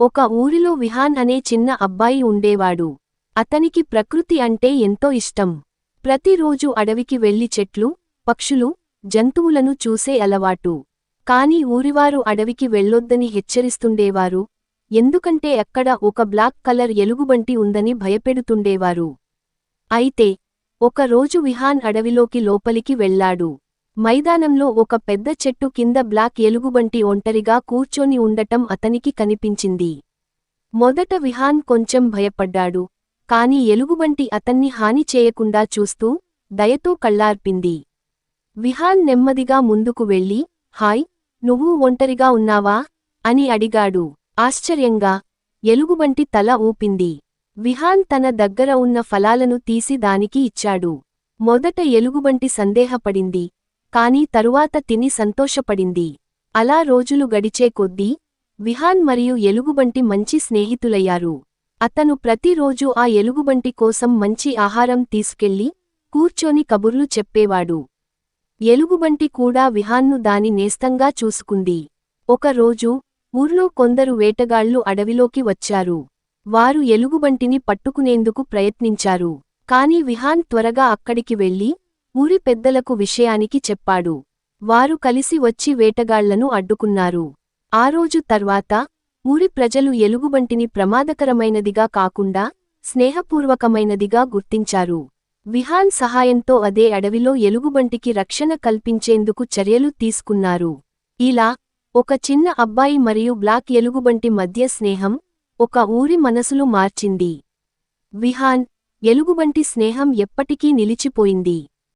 ఒక ఊరిలో విహాన్ అనే చిన్న అబ్బాయి ఉండేవాడు. అతనికి ప్రకృతి అంటే ఎంతో ఇష్టం. ప్రతిరోజు అడవికి వెళ్ళి చెట్లు పక్షులు జంతువులను చూసే అలవాటు. కాని ఊరివారు అడవికి వెళ్ళొద్దని హెచ్చరిస్తుండేవారు. ఎందుకంటే అక్కడ ఒక బ్లాక్ కలర్ ఎలుగుబంటి ఉందని భయపెడుతుండేవారు. అయితే ఒకరోజు విహాన్ అడవిలోకి లోపలికి వెళ్ళాడు మైదానంలో ఒక పెద్ద చెట్టు కింద బ్లాక్ ఎలుగుబంటి ఒంటరిగా కూర్చొని ఉండటం అతనికి కనిపించింది. మొదట విహాన్ కొంచెం భయపడ్డాడు కాని ఎలుగుబంటి అతన్ని హాని చేయకుండా చూస్తూ దయతో కళ్ళార్పింది. విహాన్ నెమ్మదిగా ముందుకు వెళ్ళి హాయ్ నువ్వు ఒంటరిగా ఉన్నావా? అని అడిగాడు. ఆశ్చర్యంగా ఎలుగుబంటి తల ఊపింది. విహాన్ తన దగ్గర ఉన్న ఫలాలను తీసి దానికి ఇచ్చాడు. మొదట ఎలుగుబంటి సందేహపడింది కాని తరువాత తిని సంతోషపడింది. అలా రోజులు గడిచే కొద్దీ విహాన్ మరియు ఎలుగుబంటి మంచి స్నేహితులయ్యారు. అతను ప్రతిరోజూ ఆ ఎలుగుబంటి కోసం మంచి ఆహారం తీసుకెళ్ళి కూర్చొని కబుర్లు చెప్పేవాడు. ఎలుగుబంటి కూడా విహాన్ను దాని నేస్తంగా చూసుకుంది. ఒకరోజు ఊర్లో కొందరు వేటగాళ్ళు అడవిలోకి వచ్చారు. వారు ఎలుగుబంటిని పట్టుకునేందుకు ప్రయత్నించారు. కాని విహాన్ త్వరగా అక్కడికి వెళ్ళి ఊరి పెద్దలకు విషయానికి చెప్పాడు. వారు కలిసి వచ్చి వేటగాళ్ళను అడ్డుకున్నారు. ఆ రోజు తర్వాత ఊరి ప్రజలు ఎలుగుబంటిని ప్రమాదకరమైనదిగా కాకుండా స్నేహపూర్వకమైనదిగా గుర్తించారు. విహాన్ సహాయంతో అదే అడవిలో ఎలుగుబంటికి రక్షణ కల్పించేందుకు చర్యలు తీసుకున్నారు. ఇలా ఒక చిన్న అబ్బాయి మరియు బ్లాక్ ఎలుగుబంటి మధ్య స్నేహం ఒక ఊరి మనసులు మార్చింది. విహాన్ ఎలుగుబంటి స్నేహం ఎప్పటికీ నిలిచిపోయింది.